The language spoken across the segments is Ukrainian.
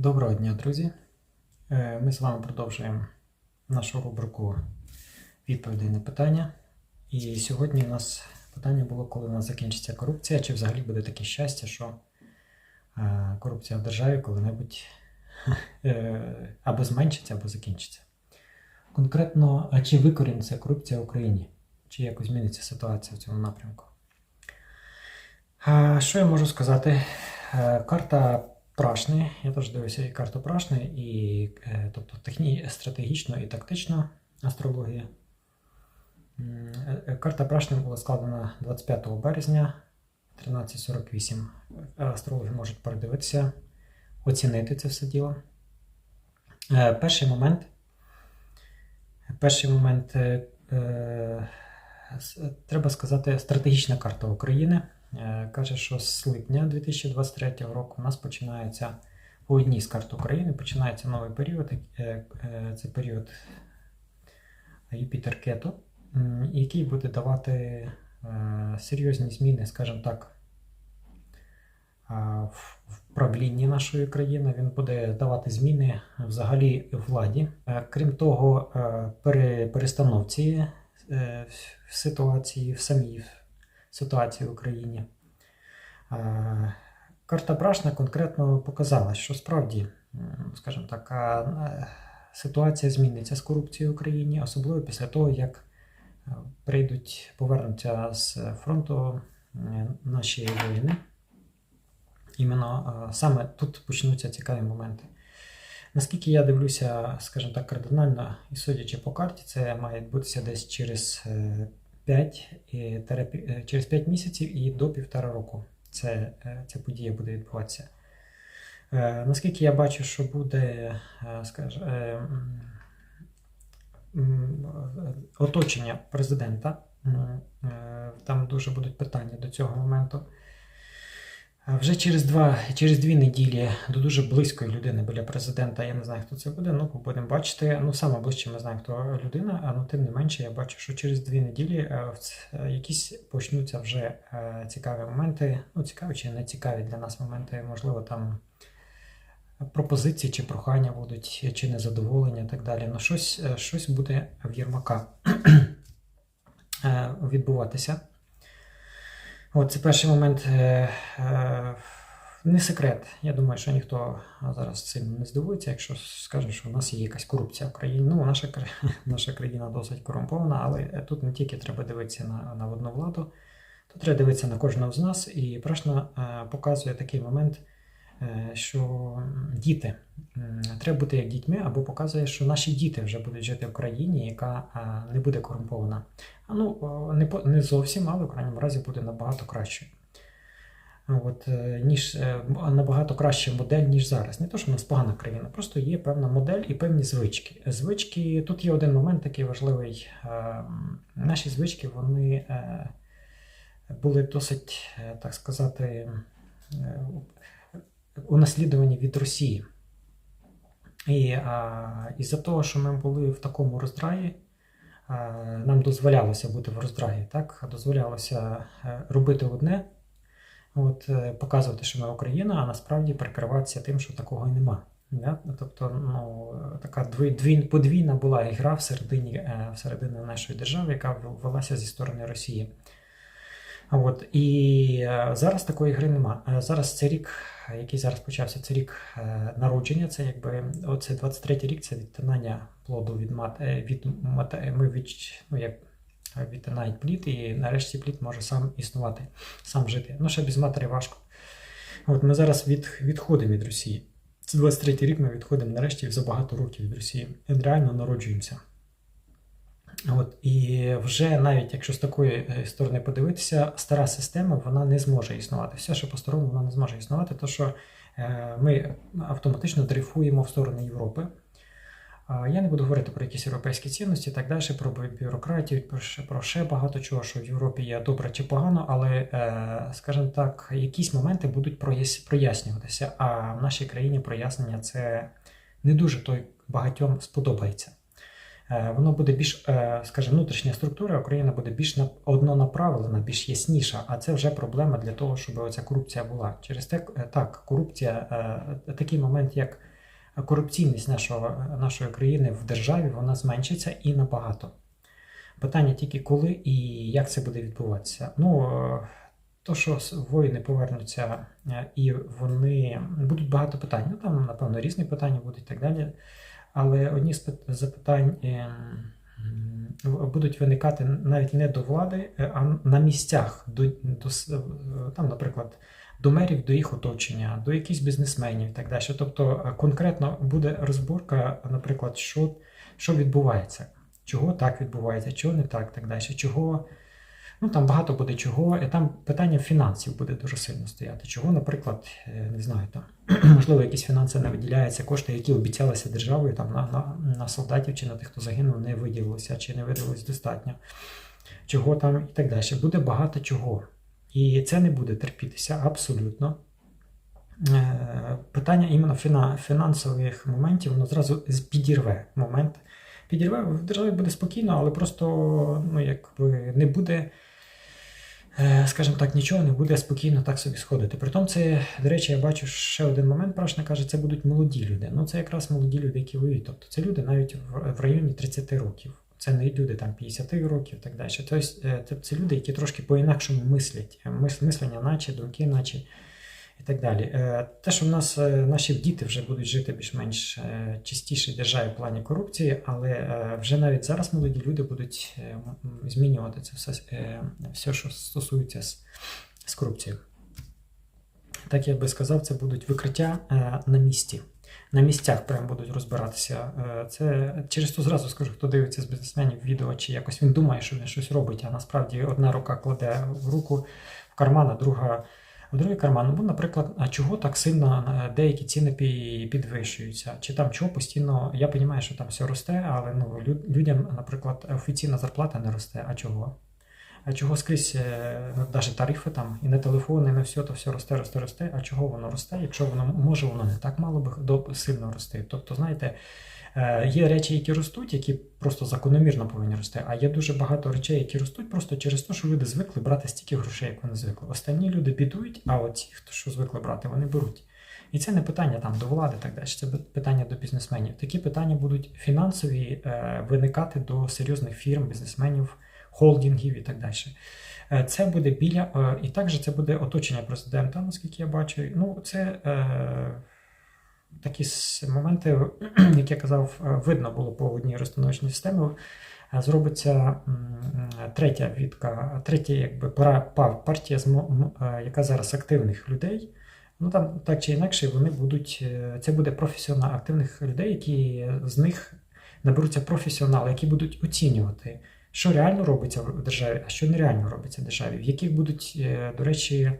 Доброго дня, друзі. Е, Ми з вами продовжуємо нашу рубрику відповідей на питання. І сьогодні у нас питання було, коли у нас закінчиться корупція, чи взагалі буде таке щастя, що е, корупція в державі коли-небудь е, або зменшиться, або закінчиться. Конкретно, а чи викоріниться корупція в Україні? Чи якось зміниться ситуація в цьому напрямку? Що я можу сказати? Карта Прашни, я теж дивився і карту Прашни, і е, тобто техні, стратегічно і тактично астрологія. Е, Карта Прашни була складена 25 березня 1348. Е, Астрологи можуть передивитися, оцінити це все діло. Перший момент. Перший момент, треба сказати, стратегічна карта України. Е, Каже, що з липня 2023 року у нас починається по одній з карт України починається новий період. е, е, Це період Юпітер Кету, м, який буде давати серйозні зміни, скажімо так, в правлінні нашої країни. Він буде давати зміни взагалі владі. Крім того, пере- перестановці в ситуації, в самій ситуації в Україні. Е, Карта Брашна конкретно показала, що справді, скажімо так, е, ситуація зміниться з корупцією в Україні, особливо після того, як е, прийдуть, повернуться з фронту наші воїни. Іменно саме тут почнуться цікаві моменти. Наскільки я дивлюся, скажімо так, кардинально, і судячи по карті, це має відбутися десь через 5, і терапі- е, через 5 місяців і до півтора року. Це, е, ця подія буде відбуватися. Е, Наскільки я бачу, що буде, е, е, е, оточення президента, е, там дуже будуть питання до цього моменту. Вже через два, через дві неділі до дуже близької людини біля президента. Я не знаю, хто це буде. Ну, будемо бачити. Ну, саме ближче ми знаємо, хто людина, а ну тим не менше, я бачу, що через дві неділі е, в е, якісь почнуться вже е, цікаві моменти. Ну, цікаві чи не цікаві для нас моменти, можливо, там пропозиції чи прохання будуть, чи незадоволення і так далі. Ну, щось, щось буде в Єрмака відбуватися. От це перший момент. Е, е, не секрет. Я думаю, що ніхто зараз цим не здивується, якщо скаже, що в нас є якась корупція в країні. Ну, наша, наша країна досить корумпована, але тут не тільки треба дивитися на, на одну владу, тут треба дивитися на кожного з нас. І Прашна е, показує такий момент, що діти треба бути як дітьми, або показує, що наші діти вже будуть жити в країні, яка е, не буде корумпована. А ну, не, не зовсім, але в крайньому разі буде набагато краще. От, е, ніж, е, набагато краща модель, ніж зараз. Не то, що в нас погана країна, просто є певна модель і певні звички. Звички, тут є один момент такий важливий. Е, Наші звички вони е, були досить, е, так сказати, е, унаслідувані від Росії. І а, із-за того, що ми були в такому роздраї, а, нам дозволялося бути в роздраї, так? дозволялося е, робити одне, от, е, показувати, що ми Україна, а насправді прикриватися тим, що такого і нема. Да? Тобто, ну, така дві, дві, подвійна була гра всередині, е, всередині нашої держави, яка велася зі сторони Росії. От, і е, зараз такої гри нема. Е, Зараз це рік, який зараз почався, це рік е, народження. Це якби оце 23-й рік, це відтинання плоду від мат, від мат, ми від, ну, як відтинають плід, і нарешті плід може сам існувати, сам жити. Ну, ще без матері важко. От ми зараз від, відходимо від Росії. Це 23-й рік ми відходимо нарешті за багато років від Росії. Реально народжуємося. От, і вже навіть якщо з такої е, сторони подивитися, стара система вона не зможе існувати. Все, що по-старому, вона не зможе існувати, тому що е, ми автоматично дрейфуємо в сторону Європи. Я не буду говорити про якісь європейські цінності так далі, про бюрократію, про ще, про ще багато чого, що в Європі є добре чи погано, але, е, скажімо так, якісь моменти будуть прояснюватися, а в нашій країні прояснення це не дуже той багатьом сподобається. Е, воно буде більш, е, скажімо, внутрішня структура Україна буде більш однонаправлена, більш ясніша. А це вже проблема для того, щоб оця корупція була. Через те, е, так, корупція, такий момент, як корупційність нашого, нашої країни в державі, вона зменшиться і набагато. Питання тільки коли і як це буде відбуватися. Ну, то, що воїни повернуться і вони будуть багато питань. Ну там, напевно, різні питання будуть і так далі. Але одні з запитань е, будуть виникати навіть не до влади, е, а на місцях, до, до е, там, наприклад, до мерів, до їх оточення, до якихось бізнесменів і так далі. Тобто е, конкретно буде розборка, наприклад, що, що відбувається, чого так відбувається, чого не так, так далі, чого. Ну там багато буде чого, і там питання фінансів буде дуже сильно стояти. Чого, наприклад, е, не знаю, там можливо, якісь фінанси не виділяються, кошти, які обіцялися державою там на, на, на солдатів чи на тих, хто загинув, не виділилося, чи не виділилось достатньо, чого там і так далі. Буде багато чого. І це не буде терпітися абсолютно. Е, Питання іменно фінансових моментів, воно зразу підірве момент. Підірве в державі буде спокійно, але просто ну, якби не буде, скажімо так, нічого не буде спокійно так собі сходити. Притом це, до речі, я бачу ще один момент, Прашна каже, це будуть молоді люди. Ну, це якраз молоді люди, які воюють. Тобто це люди навіть в, районі 30 років. Це не люди там 50 років і так далі. Тобто е, це, люди, які трошки по-інакшому мислять. Мис- Мислення, наче, думки, наче і так далі. Е, Те, що в нас е, наші діти вже будуть жити більш-менш е, чистішій державі в плані корупції, але вже навіть зараз молоді люди будуть змінювати це все, все що стосується з, з корупцією. Так я би сказав, це будуть викриття на місці. На місцях прям будуть розбиратися. Це через то зразу скажу, хто дивиться з бізнесменів відео, чи якось він думає, що він щось робить, а насправді одна рука кладе в руку в карман, а друга в другий карман. Ну, наприклад, а чого так сильно е, деякі ціни підвищуються? Чи там чого постійно? Я розумію, що там все росте, але ну, людям, наприклад, офіційна зарплата не росте. А чого? А чого скрізь е, ну, навіть тарифи там і на телефони, і на все, то все росте, росте, росте. А чого воно росте? Якщо воно може, воно не так мало би сильно рости. Тобто, знаєте, є речі, які ростуть, які просто закономірно повинні рости. А є дуже багато речей, які ростуть просто через те, що люди звикли брати стільки грошей, як вони звикли. Останні люди бідують, а оці, хто що звикли брати, вони беруть. І це не питання там до влади, так далі, це питання до бізнесменів. Такі питання будуть фінансові е, виникати до серйозних фірм, бізнесменів, холдингів і так далі. Е, Це буде біля, е, і також це буде оточення президента, наскільки я бачу. Ну, це е, такі моменти, як я казав, е, видно було по одній розстановочній системі. Е, Зробиться третя відка, третя якби пара, партія, е, яка зараз активних людей. Ну там так чи інакше вони будуть. е, Це буде професіонал активних людей, які з них наберуться професіонали, які будуть оцінювати, що реально робиться в державі, а що нереально робиться в державі, в яких будуть, е, до речі,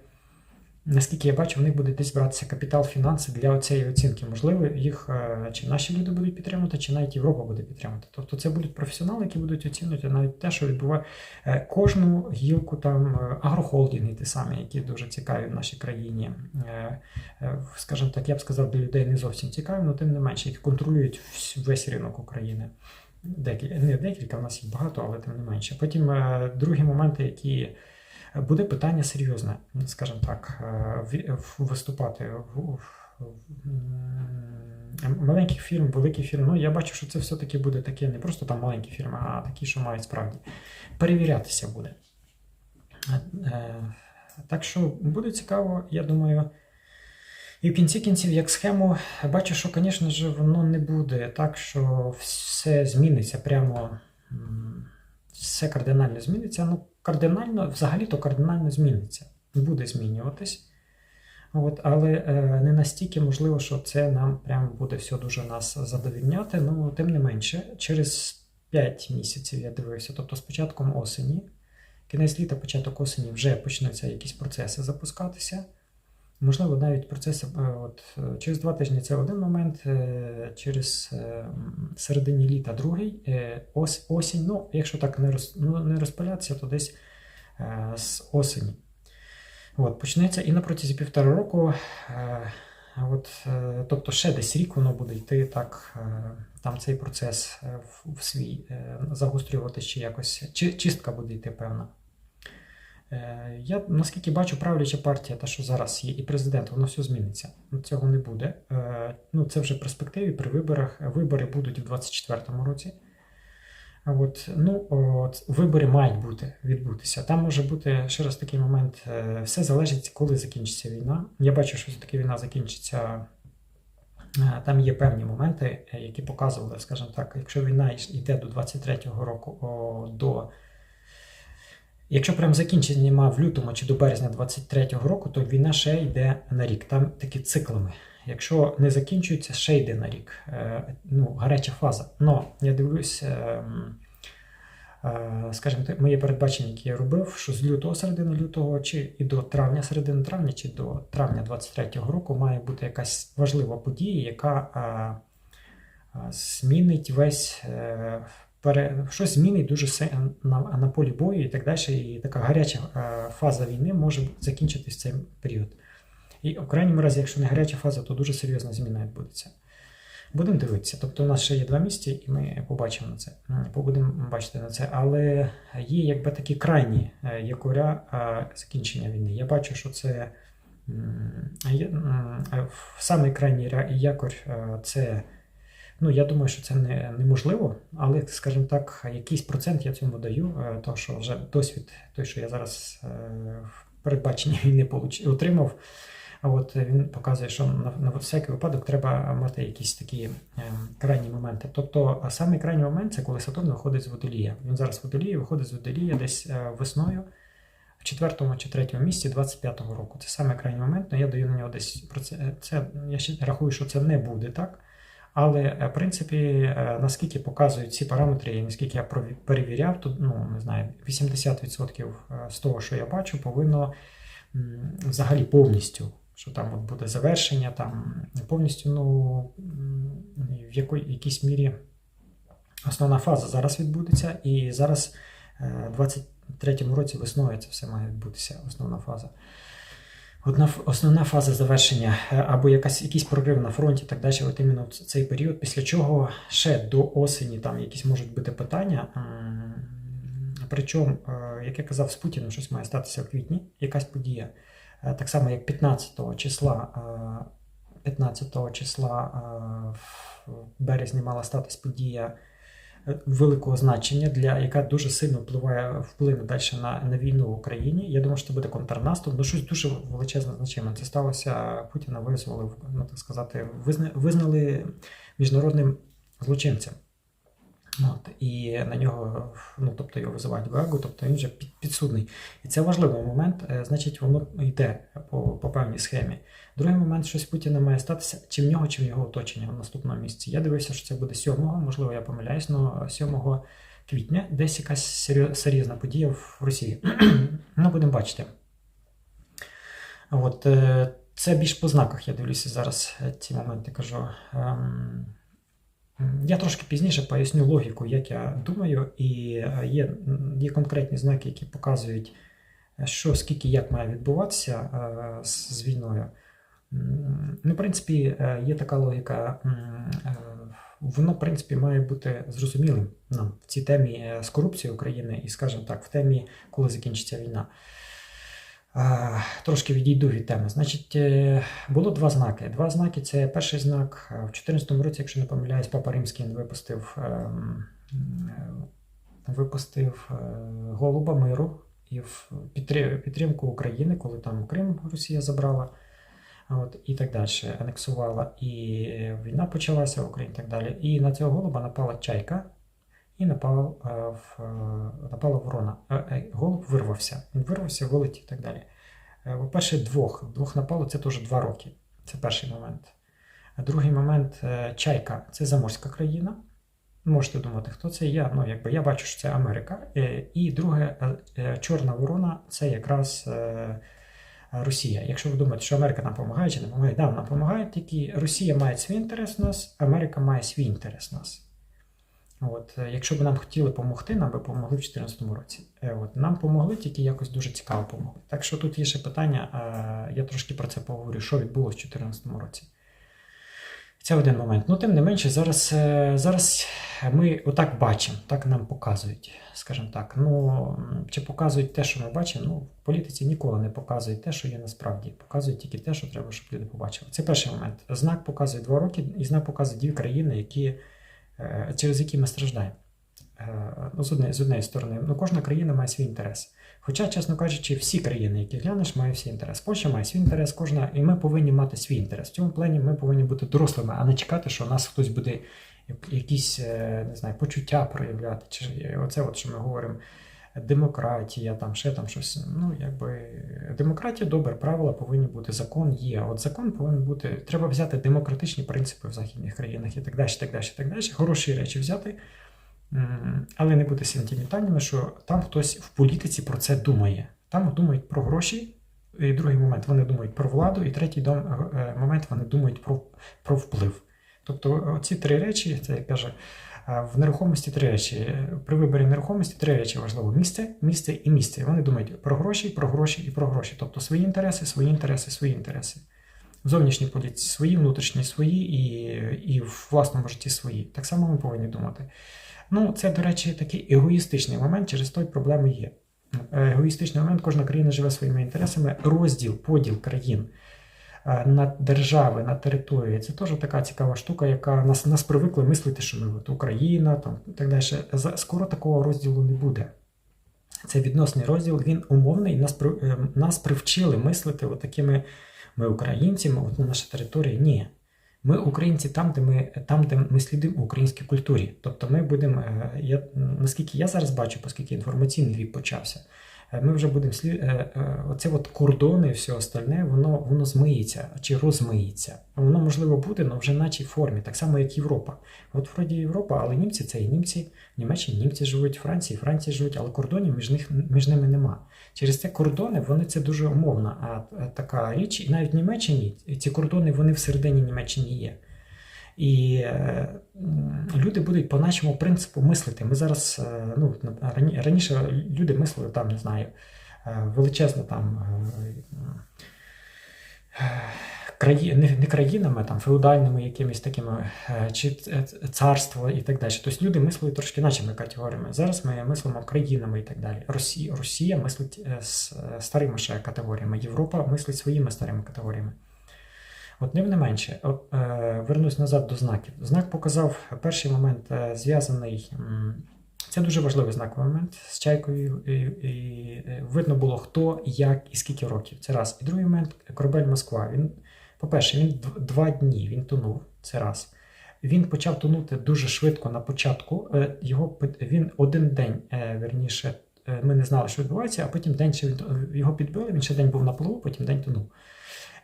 наскільки я бачу, в них буде десь братися капітал, фінанси для цієї оцінки. Можливо, їх е, чи наші люди будуть підтримувати, чи навіть Європа буде підтримувати. Тобто це будуть професіонали, які будуть оцінювати навіть те, що відбуває е, кожну гілку там е, агрохолдинги, ті самі, які дуже цікаві в нашій країні. Скажімо так, я б сказав, для людей не зовсім цікаві, але тим не менше, які контролюють весь ринок України. Декілька, не декілька, в нас їх багато, але тим не менше. Потім другі моменти, які буде питання серйозне, скажімо так, е, виступати в, маленьких фірм, великих фірм. Ну, я бачу, що це все-таки буде таке, не просто там маленькі фірми, а такі, що мають справді перевірятися буде. Е, Так що буде цікаво, я думаю. І в кінці кінців, як схему, бачу, що, звісно ж, воно не буде так, що все зміниться прямо. Все кардинально зміниться. Ну, кардинально, взагалі-то кардинально зміниться. Буде змінюватись. От, але е, не настільки можливо, що це нам прямо буде все дуже нас задовільняти. Ну, тим не менше, через 5 місяців я дивився, тобто з початком осені, кінець літа, початок осені вже почнуться якісь процеси запускатися. Можливо, навіть процеси е, от, е, через два тижні це один момент, е, через середині літа другий, е, ос, осінь. Ну, якщо так не, роз, ну, не розпалятися, то десь з осені. От, почнеться і на протязі півтора року От, тобто ще десь рік воно буде йти так, там цей процес в, в свій загострювати чи якось, чи, чистка буде йти певна. Е, Я наскільки бачу, правляча партія, та що зараз є, і президент, воно все зміниться. Цього не буде. Е, Ну, це вже в перспективі при виборах. Вибори будуть в 2024 році. От, ну, от, вибори мають бути відбутися. Там може бути ще раз такий момент. е, Все залежить, коли закінчиться війна. Я бачу, що все-таки війна закінчиться. Там є певні моменти, які показували, скажімо так, якщо війна йде до 23-го року, до Якщо прям закінчення нема в лютому чи до березня 23-го року, то війна ще йде на рік. Там такі циклами. Якщо не закінчується, ще йде на рік. Е, ну, гаряча фаза. Но я дивлюсь, е, е, скажімо моє передбачення, яке я робив, що з лютого середини лютого, чи і до травня, середини травня, чи до травня 23-го року має бути якась важлива подія, яка е, змінить весь. Пере... щось змінить дуже сильно на, на полі бою і так далі. І така гаряча е, фаза війни може закінчитись цей період. І в крайньому разі, якщо не гаряча фаза, то дуже серйозна зміна відбудеться. Будемо дивитися. Тобто, у нас ще є два місяці, і ми побачимо на це. Будемо бачити на це. Але є якби такі крайні е, якоря е, закінчення війни. Я бачу, що це в самий крайній е, це. Ну, я думаю, що це не, неможливо, але, скажімо так, якийсь процент я цьому даю, е, тому що вже досвід, той, що я зараз е, в передбаченні війни получ- отримав, а от він показує, що на, на всякий випадок треба мати якісь такі е, крайні моменти. Тобто, а самий крайній момент це коли Сатурн виходить з водолія. Він зараз в водолії, виходить з водолія десь е, весною, в четвертому чи третьому місці 25-го року. Це саме крайній момент, але я даю на нього десь про це. це я ще рахую, що це не буде так. Але, е, в принципі, е, наскільки показують ці параметри, і наскільки я перевіряв, то ну, не знаю, 80% з того, що я бачу, повинно взагалі повністю, що там от буде завершення, там повністю, ну, в якої, якійсь мірі основна фаза зараз відбудеться, і зараз е, в 23-му році весною це все має відбутися, основна фаза. Одна основна фаза завершення е, або якась, якийсь прорив на фронті, так далі, от іменно в цей період, після чого ще до осені там якісь можуть бути питання. Причому, е, як я казав, з Путіним щось має статися в квітні, якась подія. Е, Так само, як 15 числа, е, 15 числа в березні мала статись подія великого значення, для яка дуже сильно впливає вплине далі на, на війну в Україні. Я думаю, що буде контрнаступ. Ну щось дуже величезне значення. Це сталося. Путіна визвали, ну так сказати, визна, визнали міжнародним злочинцем. От, і на нього, ну тобто його визивають в ЕГУ, тобто він вже під, підсудний. І це важливий момент, е, значить, воно йде по, по певній схемі. Другий момент, щось Путіна має статися, чи в нього, чи в його оточення в наступному місці. Я дивився, що це буде 7-го, можливо, я помиляюсь, але 7 квітня десь якась серйозна подія в Росії. ну, будемо бачити. От, е, це більш по знаках, я дивлюся зараз е, ці моменти кажу. Я трошки пізніше поясню логіку, як я думаю, і е, є, є конкретні знаки, які показують, е, що скільки як має відбуватися е, з, війною. Ну, в принципі, є така логіка. Воно, в принципі, має бути зрозумілим нам в цій темі з корупцією України і, скажімо так, в темі, коли закінчиться війна. Трошки відійду від теми. Значить, е, було два знаки. Два знаки це перший знак. е, В 2014 році, якщо не помиляюсь, Папа Римський випустив, ем, випустив е, Голуба миру і в підтримку України, коли там Крим Росія забрала. От, і так далі, анексувала, і війна почалася в Україні і так далі. І на цього голуба напала чайка, і напав, е, в, е, напала ворона. Е, Голуб вирвався. Він вирвався, вилетів і так далі. По-перше, двох. Двох напало це теж два роки. Це перший момент. Другий момент чайка це заморська країна. Можете думати, хто це я. Ну, якби я бачу, що це Америка. І друге, чорна ворона це якраз Росія. Якщо ви думаєте, що Америка нам допомагає чи не допомагає, да, вона допомагає, тільки Росія має свій інтерес в нас, Америка має свій інтерес в нас. От, е, якщо б нам хотіли допомогти, нам би допомогли в 2014 році. Е, От, нам помогли, тільки якось дуже цікаво помогли. Так що тут є ще питання, е, я трошки про це поговорю, що відбулося в 2014 році. Це один момент. Ну, тим не менше, зараз, зараз ми отак бачимо, так нам показують, скажімо так. Ну, чи показують те, що ми бачимо? Ну, в політиці ніколи не показують те, що є насправді. Показують тільки те, що треба, щоб люди побачили. Це перший момент. Знак показує два роки, і знак показує дві країни, які, через які ми страждаємо. Е, Ну, з однієї, з однієї сторони, ну, кожна країна має свій інтерес. Хоча, чесно кажучи, всі країни, які глянеш, мають свій інтерес. Польща має свій інтерес, кожна, і ми повинні мати свій інтерес. В цьому плані ми повинні бути дорослими, а не чекати, що нас хтось буде якісь е, не знаю, почуття проявляти. Чи оце, от, що ми говоримо, демократія, там ще там щось. Ну, якби демократія добре, правила повинні бути, закон є. От закон повинен бути. Треба взяти демократичні принципи в західних країнах і так далі, так далі, так далі. Хороші речі взяти. Але не бути сентиментальними, що там хтось в політиці про це думає. Там думають про гроші, і другий момент вони думають про владу, і третій е, момент вони думають про, про вплив. Тобто ці три речі, це як каже, в нерухомості три речі. При виборі нерухомості три речі важливо: місце, місце і місце. Вони думають про гроші, про гроші і про гроші. Тобто свої інтереси, свої інтереси, свої інтереси. В зовнішній політиці свої, внутрішні свої і, і в власному житті свої. Так само ми повинні думати. Ну, це, до речі, такий егоїстичний момент, через той проблеми є. Е, Егоїстичний момент, кожна країна живе своїми інтересами. Розділ, поділ країн е, на держави, на території. Це теж така цікава штука, яка нас, нас привикли мислити, що ми от Україна там, і так далі. Скоро такого розділу не буде. Це відносний розділ, він умовний, нас, е, нас привчили мислити от такими ми українці, ми от на нашій території. Ні. Ми українці там, де ми там, де ми слідуємо українській культурі. Тобто ми будемо, е, я, наскільки я зараз бачу, оскільки інформаційний вік почався, е, ми вже будемо слід, е, е, оце от кордони і все остальне, воно, воно змиється чи розмиється. Воно можливо буде, але вже в формі, так само, як Європа. От вроді Європа, але німці це і німці, Німеччині німці живуть, в Франції, Франції живуть, але кордонів між, них, між ними нема. Через це кордони вони це дуже умовна така річ. І навіть в Німеччині ці кордони вони всередині Німеччини є. І е, люди будуть по нашому принципу мислити. Ми зараз, е, ну, раніше люди мислили там, не знаю, е, величезно там. Краї... Не, країнами, там, феодальними якимись такими, чи царство і так далі. Тобто люди мислили трошки нашими категоріями. Зараз ми мислимо країнами і так далі. Росія, Росія мислить з старими ще категоріями, Європа мислить своїми старими категоріями. От ним не менше, от, е, вернусь назад до знаків. Знак показав перший момент е, зв'язаний. Це дуже важливий знаковий момент з чайкою. І, і, е, видно було, хто, як і скільки років. Це раз. І другий момент корабель Москва. Він, по-перше, він два дні він тонув. Це раз. Він почав тонути дуже швидко на початку. Е, Його він один день, е, верніше, е, ми не знали, що відбувається, а потім день ще його підбили. Він ще день був на плаву, потім день тонув.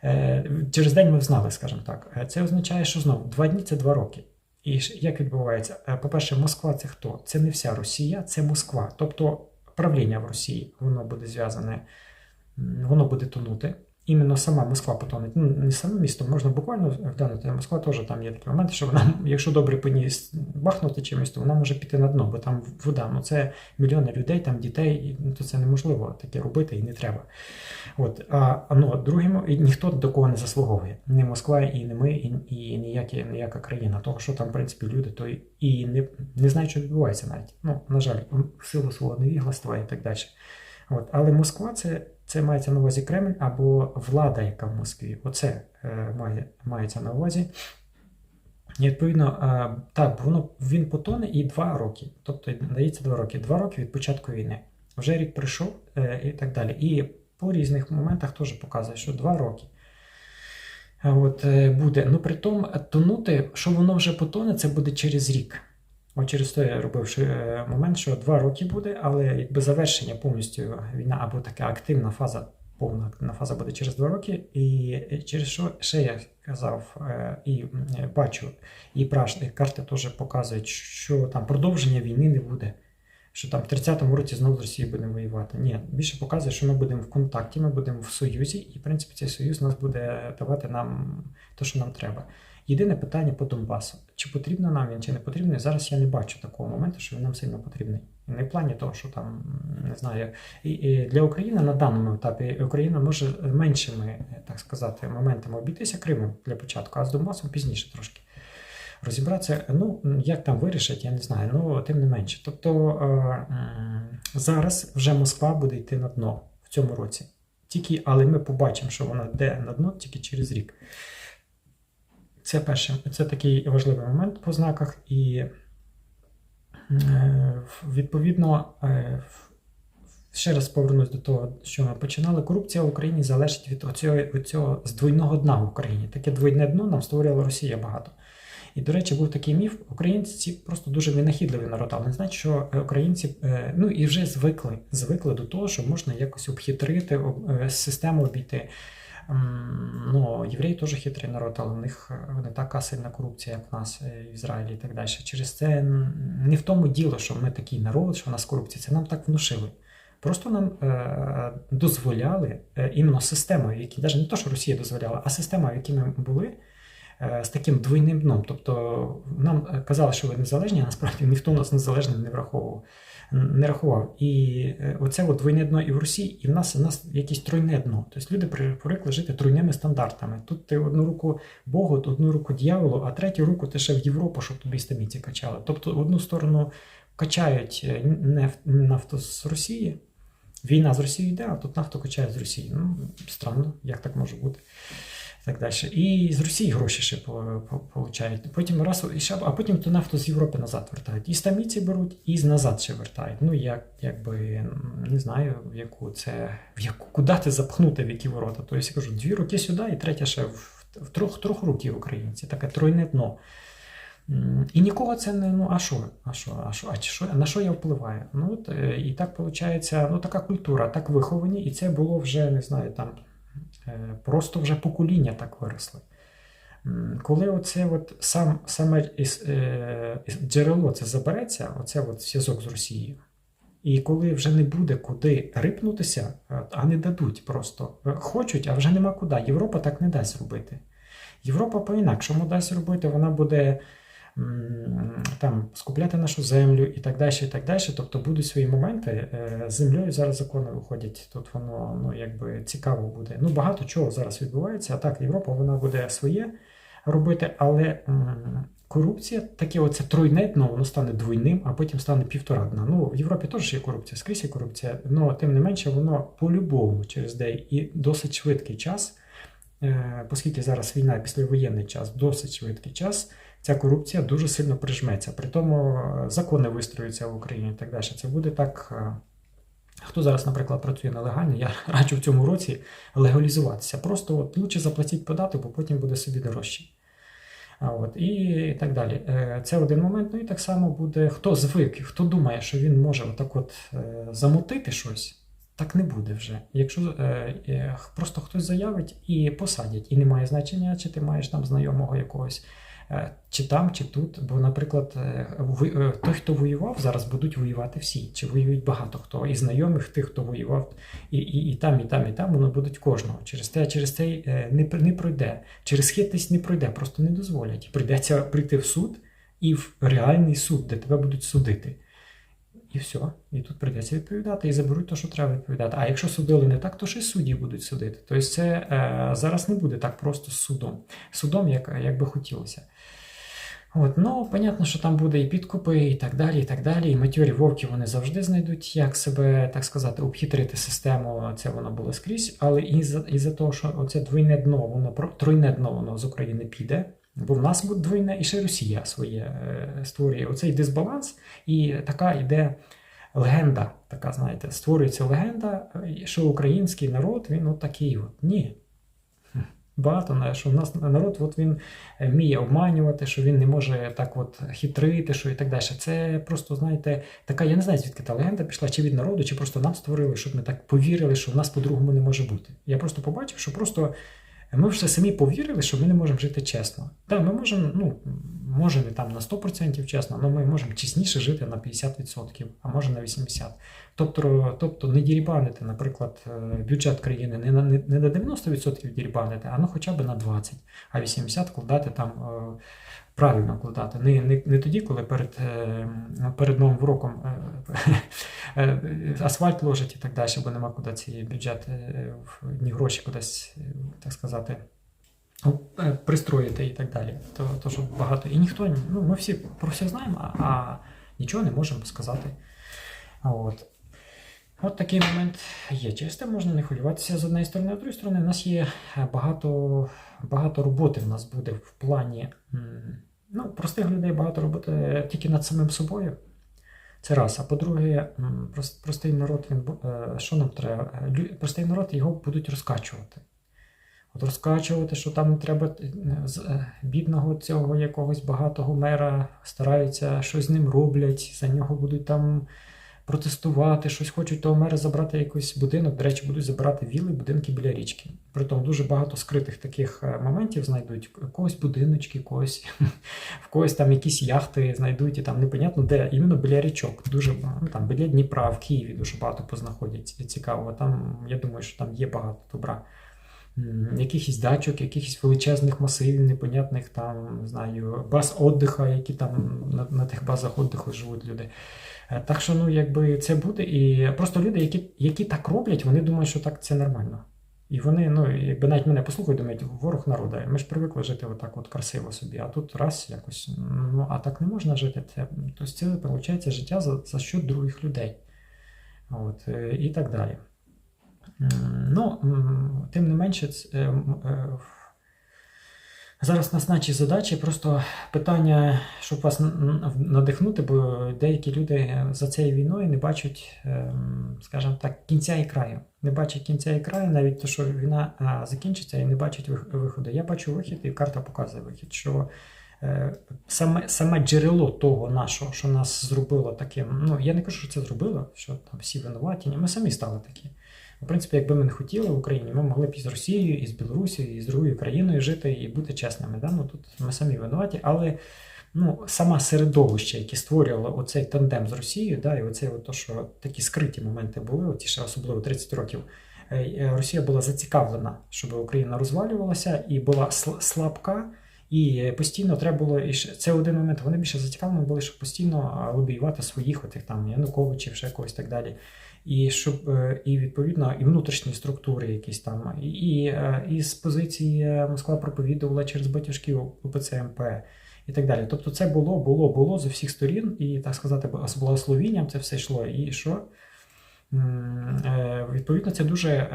Е, Через день ми взнали, скажімо так. Е, Це означає, що знову два дні це два роки. І як відбувається? Е, По-перше, Москва це хто? Це не вся Росія, це Москва. Тобто правління в Росії, воно буде зв'язане, воно буде тонути. Іменно сама Москва потонуть. Ну, не саме місто, можна буквально глянути. Москва теж там є такі моменти, що вона, якщо добре по ній бахнути чимось, то вона може піти на дно, бо там вода. Ну це мільйони людей, там дітей, і, ну, то це неможливо таке робити і не треба. От, а ну, другим, і ніхто до кого не заслуговує. Не Москва, і не ми, і, і ніякі, ніяка країна. Того, що там, в принципі, люди, то і, не, не знають, що відбувається навіть. Ну, на жаль, силу свого невігластва і так далі. От, але Москва це, це мається на увазі Кремль або влада, яка в Москві. Оце е, має, мається на увазі. І відповідно, е, так, воно він потоне і два роки. Тобто дається два роки. Два роки від початку війни. Вже рік прийшов е, і так далі. І по різних моментах теж показує, що два роки. От буде. Ну при тому тонути, що воно вже потоне, це буде через рік. От через те я робив е, момент, що два роки буде, але якби завершення повністю війна або така активна фаза, повна активна фаза буде через два роки. І через що ще я казав е, і е, бачу, і праш- карти теж показують, що там продовження війни не буде. Що там в 30-му році знову з Росією будемо воювати. Ні, більше показує, що ми будемо в контакті, ми будемо в союзі, і в принципі цей союз нас буде давати нам те, що нам треба. Єдине питання по Донбасу: чи потрібно нам він, чи не потрібно. Зараз я не бачу такого моменту, що він нам сильно потрібний. І не в плані того, що там не знаю, і, і для України на даному етапі Україна може меншими, так сказати, моментами обійтися Кримом для початку, а з Донбасом пізніше трошки. Розібратися, ну як там вирішать, я не знаю. Ну тим не менше. Тобто е, зараз вже Москва буде йти на дно в цьому році. Тільки, але ми побачимо, що вона йде на дно тільки через рік. Це перше, це такий важливий момент по знаках, і е, відповідно, е, ще раз повернусь до того, що ми починали. Корупція в Україні залежить від оцього, від цього здвойного дна в Україні. Таке двойне дно нам створювала Росія багато. І, до речі, був такий міф: українці просто дуже винахідливі народ, але не значить, що е, українці ну і вже звикли, звикли до того, що можна якось обхитрити, систему обійти. Ну, євреї теж хитрий народ, але в них е, не така сильна корупція, як в нас е, в Ізраїлі і так далі. Через це не в тому діло, що ми такий народ, що в нас корупція, це нам так внушили. Просто нам е, дозволяли е, іменно системою, які навіть не то, що Росія дозволяла, а система, в якій ми були, е, з таким двойним дном. Тобто нам е, казали, що ви незалежні, а насправді ніхто нас незалежним не враховував. Не рахував. І е, оце от двойне дно і в Росії, і в нас, у нас якесь тройне дно. Тобто люди при- привикли жити тройними стандартами. Тут ти одну руку Богу, одну руку дьяволу, а третю руку ти ще в Європу, щоб тобі стаміці качали. Тобто одну сторону качають е, нафту з Росії, війна з Росією йде, а тут нафту качають з Росії. Ну, странно, як так може бути. Так далі. І з Росії гроші ще по- по- получають. Потім раз, і ще, а потім ту нафту з Європи назад вертають. І з таміці беруть, і з назад ще вертають. Ну, як, якби не знаю, в яку це, в яку, куди ти запхнути, в які ворота. Тобто я кажу, дві руки сюди, і третя ще в, в трьох, трьох років українці. Таке тройне дно. І нікого це не. Ну, а що? А що? А що? А що? На що я впливаю? Ну, от, е, і так виходить, ну, така культура, так виховані, і це було вже, не знаю, там просто вже покоління так виросли. Коли оце от сам, саме е, джерело це забереться, оце от зв'язок з Росією, і коли вже не буде куди рипнутися, е, а не дадуть просто. Е, Хочуть, а вже нема куди. Європа так не дасть робити. Європа по-інакшому дасть робити, вона буде там скупляти нашу землю і так далі. і так далі. Тобто будуть свої моменти. Е, землею зараз закони виходять. Тут воно ну, якби цікаво буде. Ну, багато чого зараз відбувається. А так, Європа вона буде своє робити, але корупція, таке оце тройне воно стане двойним, а потім стане півтора дна. Ну, в Європі теж є корупція, скрізь є корупція, але тим не менше, воно по-любому через день і досить швидкий час. Е, Оскільки зараз війна післявоєнний час, досить швидкий час, ця корупція дуже сильно прижметься. При тому е, закони вистроюються в Україні і так далі. Це буде так. е, Хто зараз, наприклад, працює нелегально, я раджу в цьому році легалізуватися. Просто от лучше заплатіть податок, бо потім буде собі дорожче. От, і так далі. Е, Це один момент. Ну і так само буде, хто звик, хто думає, що він може отак от замутити щось, так не буде вже. Якщо просто хтось заявить і посадять, і немає значення, чи ти маєш там знайомого якогось. Е, Чи там, чи тут, бо, наприклад, е, е, той, хто воював, зараз будуть воювати всі, чи воюють багато хто, і знайомих тих, хто воював, і, і, і там, і там, і там, воно будуть кожного. Через те, через це е, не, не пройде. Через хитрість не пройде, просто не дозволять. Прийдеться прийти в суд і в реальний суд, де тебе будуть судити. І все. І тут прийдеться відповідати, і заберуть те, що треба відповідати. А якщо судили не так, то ще й судді будуть судити. Тобто це е, зараз не буде так просто з судом. Судом, як, як би хотілося. От, ну, понятно, що там буде і підкупи, і так далі, і так далі. І матьорі вовки вони завжди знайдуть, як себе, так сказати, обхитрити систему. Це воно було скрізь. Але і за, і за того, що оце двойне дно, воно тройне дно воно з України піде. Бо в нас двойне, і ще Росія своє е, створює. Оцей дисбаланс, і така йде легенда. Така, знаєте, створюється легенда, е, що український народ він от такий. От. Ні. Багато що в нас народ от він е, вміє обманювати, що він не може так от хитрити, що і так далі. Це просто, знаєте, така, я не знаю, звідки та легенда пішла, чи від народу, чи просто нам створили, щоб ми так повірили, що в нас по-другому не може бути. Я просто побачив, що просто ми вже самі повірили, що ми не можемо жити чесно. Так, ми можемо, ну, може не там на 100% чесно, але ми можемо чесніше жити на 50%, а може на 80%. Тобто, тобто не дірібанити, наприклад, е, бюджет країни не на, не, на 90% дірібанити, а ну хоча б на 20%, а 80% вкладати там. е, Правильно вкладати. Не, не, не тоді, коли перед, е, перед Новим роком асфальт ложить і так далі, бо нема куди ці бюджети, ні гроші кудись, так сказати, пристроїти і так далі. То, то що багато. І ніхто, ну, ми всі про все знаємо, а, а нічого не можемо сказати. От. От такий момент є. Через те можна не хвилюватися з однієї сторони, а з другої сторони, у нас є е, багато, багато роботи в нас буде в плані. Ну, простих людей багато роботи тільки над самим собою. Це раз. А по-друге, простий народ, він, е, що нам треба? Е, Простий народ його будуть розкачувати. От розкачувати, що там не треба е, з е, бідного цього якогось багатого мера, стараються, щось з ним роблять, за нього будуть там протестувати, щось хочуть того мера забрати якийсь будинок. До речі, будуть забирати віли, будинки біля річки. Притом дуже багато скритих таких е, моментів знайдуть. Когось будиночки, когось в когось там якісь яхти знайдуть, і там непонятно де, іменно біля річок. Дуже ну, там біля Дніпра, в Києві дуже багато познаходять. Цікаво. Там я думаю, що там є багато добра. Якихось дачок, якихось величезних масивів, непонятних там, не знаю, баз отдиха, які там на, на тих базах отдиху живуть люди. Е, Так що, ну, якби це буде. І просто люди, які, які так роблять, вони думають, що так це нормально. І вони, ну, якби навіть мене послухають, думають, ворог народу. Ми ж привикли жити отак от красиво собі, а тут раз якось. Ну, а так не можна жити. Це, тобто це виходить життя за, за счет других людей. От, е, і так далі. Ну, тим не менше, е, е, зараз нас наші задачі, просто питання, щоб вас надихнути, бо деякі люди за цією війною не бачать, скажімо так, кінця і краю. Не бачать кінця і краю, навіть то, що війна закінчиться і не бачать вих- виходу. Я бачу вихід, і карта показує вихід, що е, саме, саме джерело того нашого, що нас зробило таким. Ну, я не кажу, що це зробило, що там всі винуваті. Ми самі стали такі. В принципі, якби ми не хотіли в Україні, ми могли б і з Росією, і з Білорусією, і з другою країною жити і бути чесними. Да? Ну, тут ми самі винуваті, але ну, сама середовище, яке створювало оцей тандем з Росією, да, і оце то, що такі скриті моменти були, оті ще особливо 30 років. е, Росія була зацікавлена, щоб Україна розвалювалася і була сл- слабка. І постійно треба було і це один момент. Вони більше зацікавлені були, щоб постійно лобіювати своїх отих там Януковичів, ще когось так далі. І щоб е, і відповідно і внутрішні структури якісь там, і, і, е, з позиції е, Москва проповідувала через батюшків УПЦ МП і так далі. Тобто це було, було, було з усіх сторін, і так сказати, з благословінням це все йшло. І що? Відповідно, це дуже.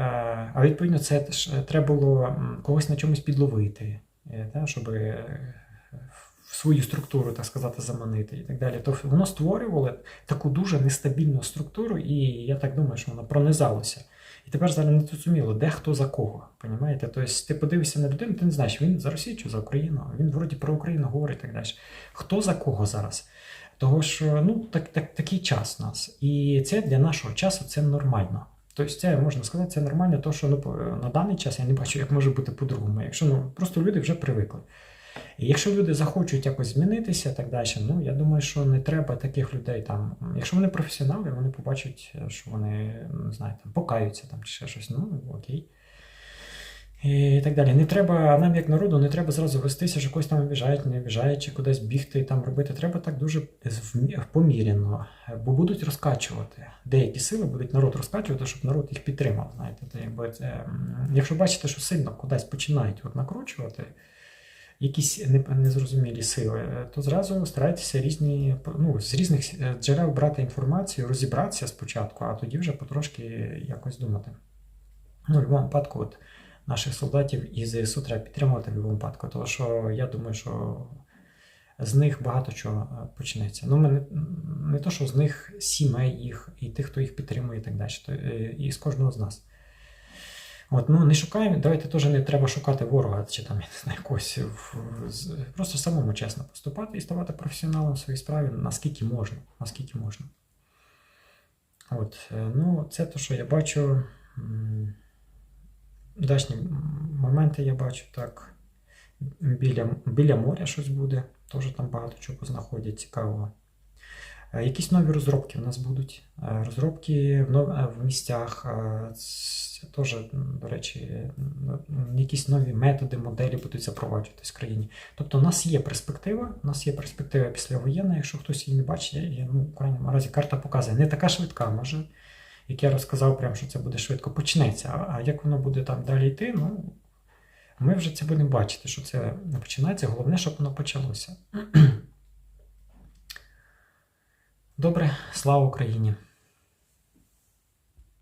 А відповідно, це е, треба було когось на чомусь підловити, та, щоб е, в свою структуру, так сказати, заманити і так далі. Тобто воно створювало таку дуже нестабільну структуру, і я так думаю, що воно пронизалося. І тепер зараз не зрозуміло, де хто за кого. Понімаєте? Тобто ти подивишся на людину, ти не знаєш, він за Росію чи за Україну. Він вроді про Україну говорить так далі. Хто за кого зараз? Того що ну, так, так, такий час у нас. І це для нашого часу це нормально. Тобто, це можна сказати, це нормально, то що ну, на даний час я не бачу, як може бути по-другому. Якщо ну, просто люди вже привикли. І якщо люди захочуть якось змінитися так далі, ну я думаю, що не треба таких людей там. Якщо вони професіонали, вони побачать, що вони не знаю, там покаються там чи ще щось. Ну окей. І так далі. Не треба, нам як народу, не треба зразу вестися, що когось там обіжають, не обіжають, чи кудись бігти і там робити. Треба так дуже поміряно, бо будуть розкачувати. Деякі сили будуть народ розкачувати, щоб народ їх підтримав. Знаєте, якщо бачите, що сильно кудись починають от накручувати, якісь незрозумілі сили, то зразу старайтеся різні, ну, з різних е, джерел брати інформацію, розібратися спочатку, а тоді вже потрошки якось думати. Ну, в будь-якому випадку, от, наших солдатів і ЗСУ треба підтримувати в будь-якому випадку, тому що я думаю, що з них багато чого е, почнеться. Ну, не, не то, що з них сімей їх і тих, хто їх підтримує, і так далі, е, і з кожного з нас. От, ну не шукаємо, давайте теж не треба шукати ворога чи там, я не знаю, якогось. в- з- Просто самому чесно поступати і ставати професіоналом в своїй справі, наскільки можна. Наскільки можна. От, е, ну, це те, що я бачу. Дачні моменти я бачу так. біля, біля моря щось буде. Теж там багато чого знаходять цікавого. Е, Якісь нові розробки в нас будуть. Е, Розробки в, е, місцях. Це теж, до речі, якісь нові методи, моделі будуть запроваджуватись в країні. Тобто, у нас є перспектива, у нас є перспектива післявоєнна, якщо хтось її не бачить, я, ну, в крайньому разі карта показує. Не така швидка, може, як я розказав, прям, що це буде швидко почнеться. А, як воно буде там далі йти, ну, ми вже це будемо бачити, що це починається. Головне, щоб воно почалося. Добре, слава Україні!